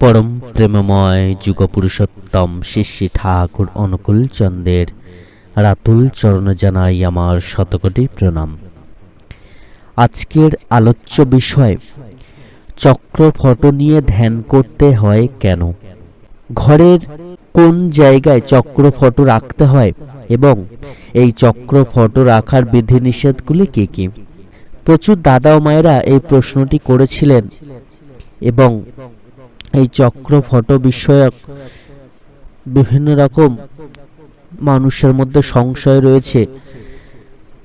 পরম প্রেমময় যুগপুরুষোত্তম শিষ্যী ঠাকুর অনুকূল চন্দ্রের রাতুল চরণ জানাই আমার শতকোটি প্রণাম। আজকের আলোচ্য বিষয়, চক্র ফটো নিয়ে ধ্যান করতে হয় কেন? ঘরের কোন জায়গায় চক্র ফটো রাখতে হয় এবং এই চক্র ফটো রাখার বিধিনিষেধগুলি কী কী? প্রচুর দাদা ও মায়েরা এই প্রশ্নটি করেছিলেন এবং এই চক্র, ফটো বিষয়ক বিভিন্ন রকম মানুষের মধ্যে সংশয় রয়েছে।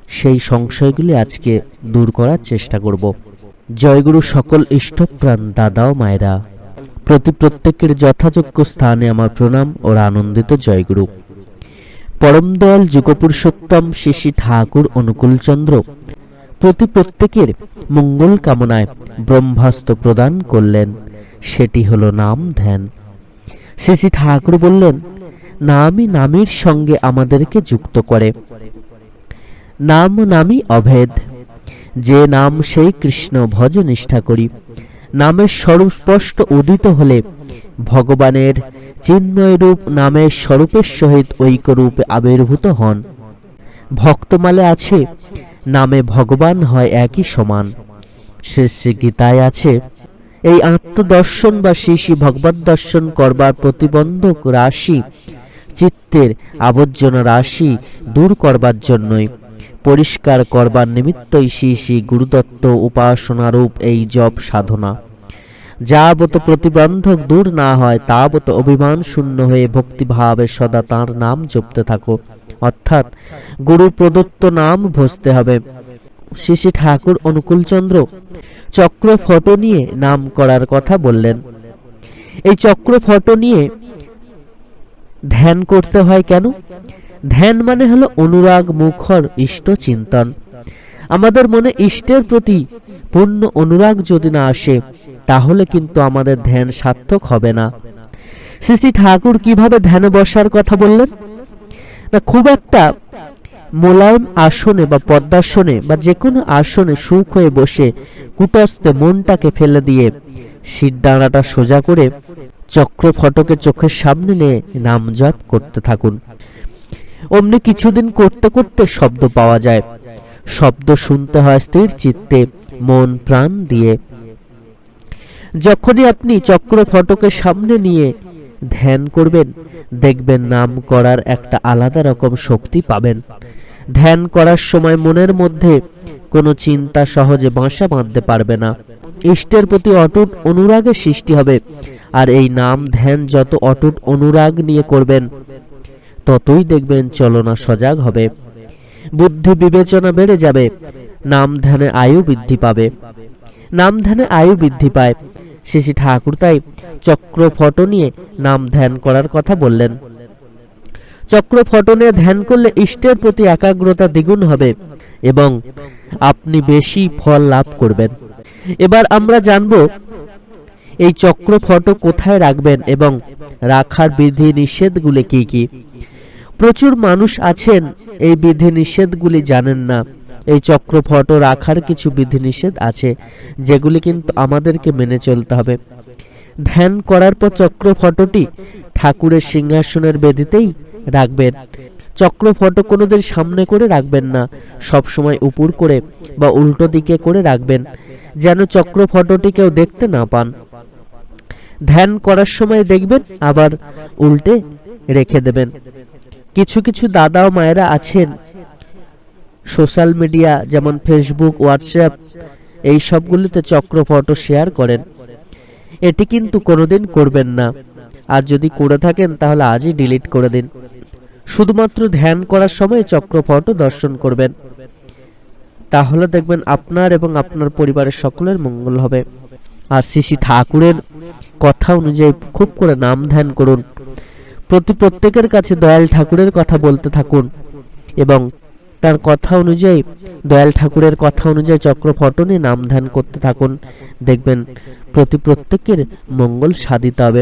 সেই সংশয়গুলি আজকে দূর করার চেষ্টা করব। জয়গুরু সকল ইষ্টপ্রাণ দাদা ও মায়েরা, প্রতি প্রত্যেকের যথাযোগ্য স্থানে আমার প্রণাম ও আনন্দিত জয়গুরু। পরম দয়াল যুগপুরুষোত্তম শিশি ঠাকুর অনুকূলচন্দ্র প্রতি প্রত্যেকের মঙ্গল কামনায় ব্রহ্মাস্ত্র প্রদান করলেন। সেটি হলো নাম, ধ্যান। শ্রী ঠাকুর বললেন, নামই নামের সঙ্গে আমাদেরকে যুক্ত করে। নাম নামই অভেদ। যে নাম সেই কৃষ্ণ ভজ নিষ্ঠা করি। নামের স্বরূপ স্পষ্ট উদিত হলে ভগবানের চিন্ময় রূপ নামের স্বরূপের সহিত ঐক্যরূপে আবির্ভূত হন। ভক্তমালে আছে, নামে ভগবান হয় একই সমান। শ্রী শ্রী গীতায় আছে এই আত্মদর্শন বা শিশি ভগবত দর্শন করবার প্রতিবন্ধক রাশি চিত্তের আবর্জনা রাশি দূর করবার জন্যই, পরিষ্কার করবার নিমিত্তই শিশি গুরুদত্ত উপাসনারূপ এই জপ সাধনা। যাবত প্রতিবন্ধক দূর না হয় তাবত অভিমান শূন্য হয়ে ভক্তিভাবে সদা তাঁর নাম জপতে থাকো। অর্থাৎ গুরু প্রদত্ত নাম ভসতে হবে। শ্রী ঠাকুর অনুকূলচন্দ্র চক্র ফটো নিয়ে নাম করার কথা বললেন। এই চক্র ফটো নিয়ে ধ্যান করতে হয় কেন? ধ্যান মানে হলো অনুরাগ, মুখর, ইষ্ট, চিন্তন। আমাদের মনে ইষ্টের প্রতি পূর্ণ অনুরাগ যদি না আসে, তাহলে কিন্তু আমাদের ধ্যান সার্থক হবে না। শ্রী ঠাকুর কীভাবে ধ্যানে বসার কথা বললেন? না, খুব একটা মোলায়েম আসনে বা পদ্মাসনে বা যে কোনো আসনে সুখ হয়ে বসে কুটস্থে মনটাকে ফেলে দিয়ে শিরদাঁড়াটা সোজা করে চক্র ফটকে চোখের সামনে নিয়ে নাম জপ করতে থাকুন। অমনি কিছুদিন করতে করতে শব্দ পাওয়া যায়। শব্দ শুনতে হয় স্থির চিত্তে, মন প্রাণ দিয়ে। যখনই আপনি চক্র ফটকের সামনে নিয়ে ধ্যান করবেন। দেখবেন নাম করার একটা আলাদা রকম শক্তি পাবেন। ধ্যান করার সময় মনের মধ্যে কোনো চিন্তা সহজে বাসা বাঁধতে পারবে না। ইষ্টের প্রতি অটুট অনুরাগের সৃষ্টি হবে। আর এই নাম ধ্যান যত অটুট অনুরাগ নিয়ে করবেন, ততই দেখবেন চলনা সজাগ হবে। বুদ্ধি বিবেচনা বেড়ে যাবে। নাম ধ্যানে আয়ু বৃদ্ধি পাবে। নাম ধ্যানে আয়ু বৃদ্ধি পায়। শ্রী ঠাকুর তাই চক্র ফটো নিয়ে নাম ধ্যান করার কথা বললেন। চক্র ফটো নিয়ে ধ্যান করলে ইষ্টের প্রতি একাগ্রতা দ্বিগুণ হবে এবং আপনি বেশি ফল লাভ করবেন। এবার আমরা জানব এই চক্র ফটো কোথায় রাখবেন এবং রাখার বিধি নিষেধগুলি কি কি? প্রচুর মানুষ আছেন, এই বিধি নিষেধগুলি জানেন না। এই চক্র ফটো রাখার কিছু বিধিনিষেধ আছে, যেগুলি কিন্তু আমাদেরকে মেনে চলতে হবে। ধ্যান করার পর চক্র ফটোটি ঠাকুরের সিংহাসনের বেদিতেই রাখবেন। চক্র ফটো কোনোদিন সামনে করে রাখবেন না সব সময় উপর করে বা উল্টো দিকে করে রাখবেন, যেন চক্র ফটোটি কেউ দেখতে না পান। ধ্যান করার সময় দেখবেন, আবার উল্টে রেখে দেবেন। কিছু কিছু দাদা ও মায়েরা আছেন সোশ্যাল মিডিয়া যেমন ফেসবুক হোয়াটসঅ্যাপ এই সবগুলিতে চক্র ফটো শেয়ার করেন। এটি কিন্তু কোনোদিন করবেন না। আর যদি করে থাকেন, তাহলে আজই ডিলিট করে দিন। শুধুমাত্র ধ্যান করার সময় চক্র ফটো দর্শন করবেন। তাহলে দেখবেন আপনার এবং আপনার পরিবারের সকলের মঙ্গল হবে। আর শ্রী ঠাকুরের কথা অনুযায়ী খুব করে নাম ধ্যান করুন। প্রতি প্রত্যেকের কাছে দয়াল ঠাকুরের কথা বলতে থাকুন। এবং তার কথা অনুযায়ী, দয়াল ঠাকুরের কথা অনুযায়ী চক্র ফটনে নাম ধ্যান করতে থাকুন। দেখবেন প্রতি প্রত্যেকের মঙ্গল সাধিত হবে।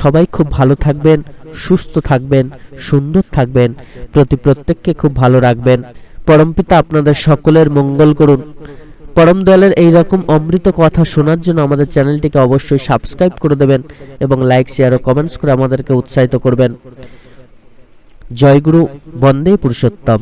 সবাই খুব ভালো থাকবেন, সুস্থ থাকবেন, সুন্দর থাকবেন। প্রতি প্রত্যেককে খুব ভালো রাখবেন। পরমপিতা আপনাদের সকলের মঙ্গল করুন। পরম দয়ালের এই রকম অমৃত কথা শোনার জন্য আমাদের চ্যানেলটিকে অবশ্যই সাবস্ক্রাইব করে দেবেন এবং লাইক, শেয়ার ও কমেন্টস করে আমাদেরকে উৎসাহিত করবেন। জয়গুরু বন্দে পুরুষোত্তম।